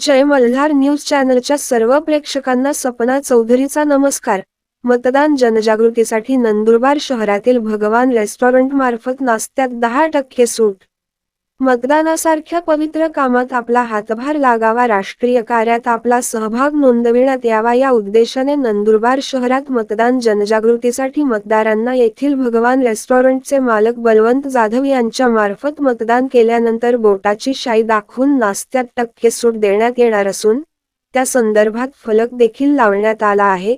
जय Malhar news चॅनलच्या सर्व प्रेक्षकांना सपना चौधरीचा नमस्कार. मतदान जनजागृतीसाठी नंदुरबार शहरातील भगवान रेस्टॉरंट मार्फत नाश्त्यात दहा टक्के सूट. मतदानासारख्या पवित्र कामात आपला हातभार लागावा राष्ट्रीय कार्यात आपला सहभाग नोंदविण्यात यावा या उद्देशाने नंदुरबार शहरात मतदान जनजागृतीसाठी मतदारांना येथील भगवान रेस्टॉरंटचे मालक बलवंत जाधव यांच्या मार्फत मतदान केल्यानंतर बोटाची शाई दाखवून नास्त्यात टक्के सूट देण्यात येणार असून त्या संदर्भात फलक देखील लावण्यात आला आहे.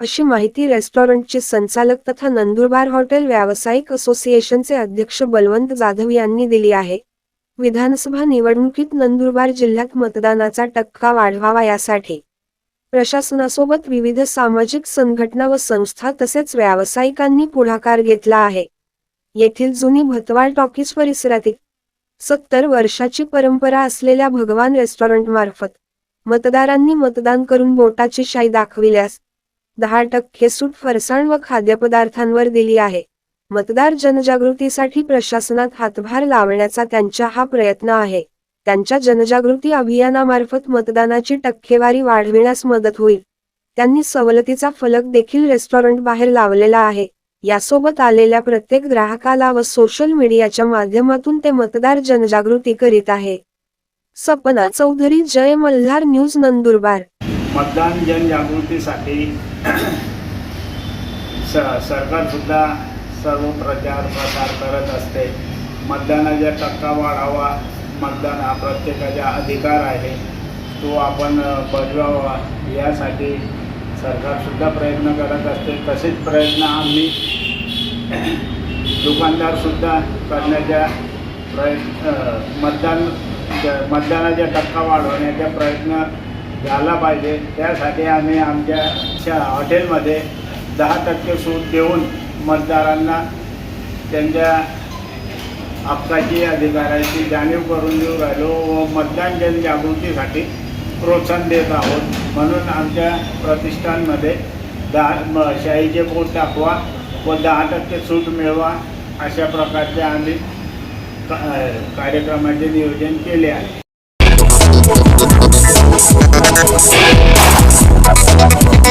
अशी माहिती रेस्टॉरंटचे संचालक तथा नंदुरबार हॉटेल व्यावसायिक असोसिएशनचे अध्यक्ष बलवंत जाधव यांनी दिली आहे. विधानसभा निवडणुकीत नंदुरबार जिल्ह्यात मतदानाचा टक्का वाढवावा यासाठी. प्रशासनासोबत विविध सामाजिक संघटना व संस्था तसेच व्यावसायिकांनी पुढाकार घेतला आहे. येथील जुनी भतवाळ टॉकीज परिसरातील सत्तर वर्षाची परंपरा असलेल्या भगवान रेस्टॉरंट मार्फत मतदारांनी मतदान करून बोटाची शाई दाखविल्यास दहा टक्के सूट फरसाण व खाद्यपदार्थांवर दिली आहे. मतदार जनजागृतीसाठी प्रशासनात हातभार लावण्याचा त्यांचा हा प्रयत्न आहे. त्यांच्या जनजागृती अभियानामार्फत मतदानाची टक्केवारी वाढविण्यास मदत होईल. त्यांनी सवलतीचा फलक देखील रेस्टॉरंट बाहेर लावलेला आहे. यासोबत आलेल्या प्रत्येक ग्राहकाला व सोशल मीडियाच्या माध्यमातून ते मतदार जनजागृती करीत आहे. सपना चौधरी जय मल्हार न्यूज नंदुरबार. मतदान जनजागृतीसाठी सरकार सुद्धा सर्व प्रचार प्रसार करत असते. मतदानाचा टक्का वाढावा मतदान हा प्रत्येकाचा अधिकार आहे. तो आपण बजवावा. यासाठी सरकारसुद्धा प्रयत्न करत असते. तसेच प्रयत्न आम्ही दुकानदारसुद्धा करण्याच्या प्रयत्न मतदान मतदानाचा टक्का वाढवण्याचा प्रयत्न झाला पाहिजे. त्यासाठी आम्ही आमच्या हॉटेलमध्ये दहा टक्के सूट देऊन मतदारांना त्यांच्या हक्काची अधिकाराची जाणीव करून देऊ राहिलो व मतदान जनजागृतीसाठी प्रोत्साहन देत आहोत म्हणून आमच्या प्रतिष्ठानमध्ये दहा म शाहीचे बोट दाखवा व दहा टक्के सूट मिळवा अशा प्रकारचे आम्ही का- कार्यक्रमाचे नियोजन केले आहे Thank you.